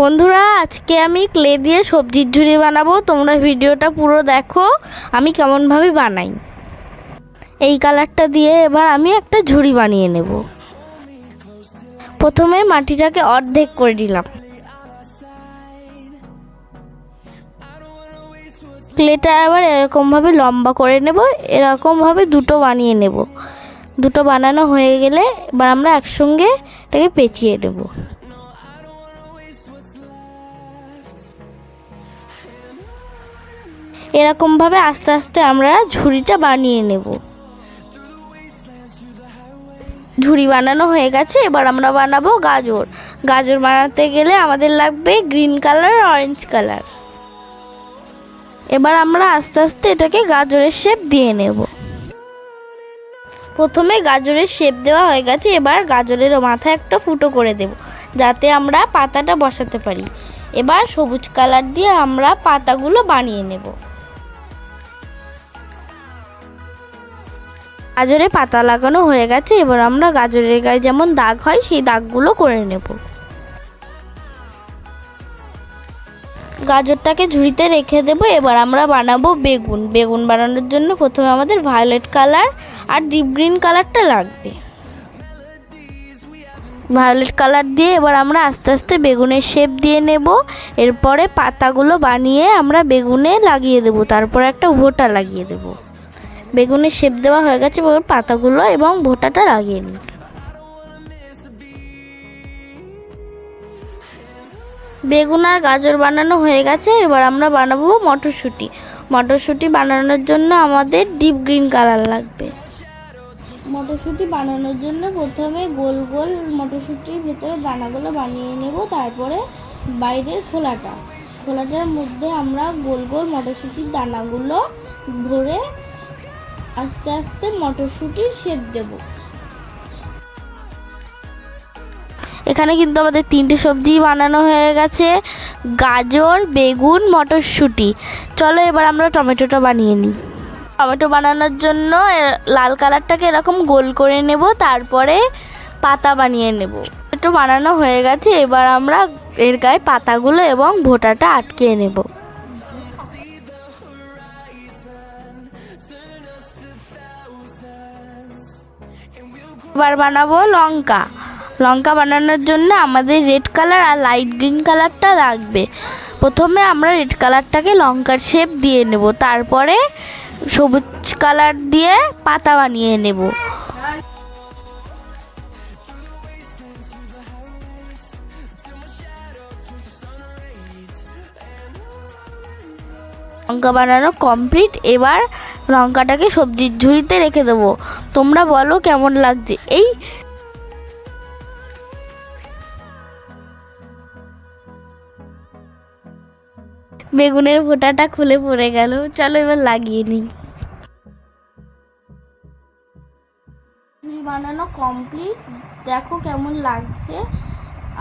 বন্ধুরা, আজকে আমি ক্লে দিয়ে সবজির ঝুড়ি বানাবো। তোমরা ভিডিওটা পুরো দেখো, আমি কেমনভাবে বানাই। এই কালারটা দিয়ে এবার আমি একটা ঝুড়ি বানিয়ে নেব। প্রথমে মাটিটাকে অর্ধেক করে দিলাম ক্লেটা এবার এরকমভাবে লম্বা করে নেব, এরকমভাবে দুটো বানিয়ে নেব। দুটো বানানো হয়ে গেলে এবার আমরা একসঙ্গে এটাকে পেঁচিয়ে নেব। এরকমভাবে আস্তে আস্তে আমরা ঝুড়িটা বানিয়ে নেব। ঝুড়ি বানানো হয়ে গেছে, এবার আমরা বানাবো গাজর। গাজর বানাতে গেলে আমাদের লাগবে গ্রিন কালার, অরেঞ্জ কালার। এবার আমরা আস্তে আস্তে এটাকে গাজরের শেপ দিয়ে নেব। প্রথমে গাজরের শেপ দেওয়া হয়ে গেছে, এবার গাজরের মাথায় একটা ফুটো করে দেব, যাতে আমরা পাতাটা বসাতে পারি। এবার সবুজ কালার দিয়ে আমরা পাতাগুলো বানিয়ে নেব। গাজরে পাতা লাগানো হয়ে গেছে, এবার আমরা গাজরের গায়ে যেমন দাগ হয়, সেই দাগগুলো করে নেব। গাজরটাকে ঝুড়িতে রেখে দেব, এবার আমরা বানাবো বেগুন। বেগুন বানানোর জন্য প্রথমে আমাদের ভায়োলেট কালার আর ডিপ গ্রিন কালারটা লাগবে। ভায়োলেট কালার দিয়ে এবার আমরা আস্তে আস্তে বেগুনের শেপ দিয়ে নেব। এরপরে পাতাগুলো বানিয়ে আমরা বেগুনে লাগিয়ে দেব, তারপর একটা ভোটা লাগিয়ে দেবো। বেগুনের শেপ দেওয়া হয়ে গেছে পাতাগুলো এবং ভোটাটা লাগিয়ে নিই। বেগুন আর গাজর বানানো হয়ে গেছে, এবার আমরা বানাবো মটরশুঁটি। মটরশুঁটি বানানোর জন্য আমাদের ডিপ গ্রিন কালার লাগবে। মটরশুঁটি বানানোর জন্য প্রথমে গোল গোল মটরশুঁটির ভেতরে দানাগুলো বানিয়ে নেব, তারপরে বাইরের খোলাটা। খোলাটার মধ্যে আমরা গোল গোল মটরশুঁটির দানাগুলো ভরে আস্তে আস্তে মটরশুঁটির শেপ দেব। এখানে কিন্তু আমাদের তিনটে সবজি বানানো হয়ে গেছে। গাজর, বেগুন, মটরশুঁটি। চলো এবার আমরা টমেটোটা বানিয়ে নিই। টমেটো বানানোর জন্য লাল কালারটাকে এরকম গোল করে নেব, তারপরে পাতা বানিয়ে নেব। একটু বানানো হয়ে গেছে, এবার আমরা এর গায়ে পাতাগুলো এবং ভোটাটা আটকে নেব। এবার বানাবো লঙ্কা। লঙ্কা বানানোর জন্য আমাদের রেড কালার আর লাইট গ্রিন কালারটা লাগবে। প্রথমে আমরা রেড কালারটাকে লঙ্কার শেপ দিয়ে নেব। তারপরে সবুজ কালার দিয়ে পাতা বানিয়ে নেব। লঙ্কা বানানো কমপ্লিট এবার লঙ্কাটাকে সবজির ঝুড়িতে রেখে দেবো। তোমরা বলো কেমন লাগছে? এই বেগুনের ফোঁটাটা খুলে পড়ে গেল। চলো এবার লাগিয়ে নিই। ঝুড়ি বানানো কমপ্লিট দেখো কেমন লাগছে।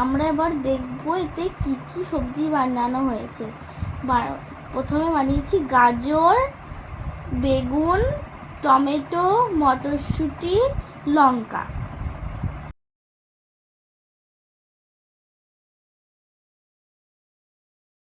আমরা এবার দেখব এতে কি কি সবজি বানানো হয়েছে। প্রথমে বানিয়েছি গাজর বেগুন টমেটো মটরশুঁটি লঙ্কা।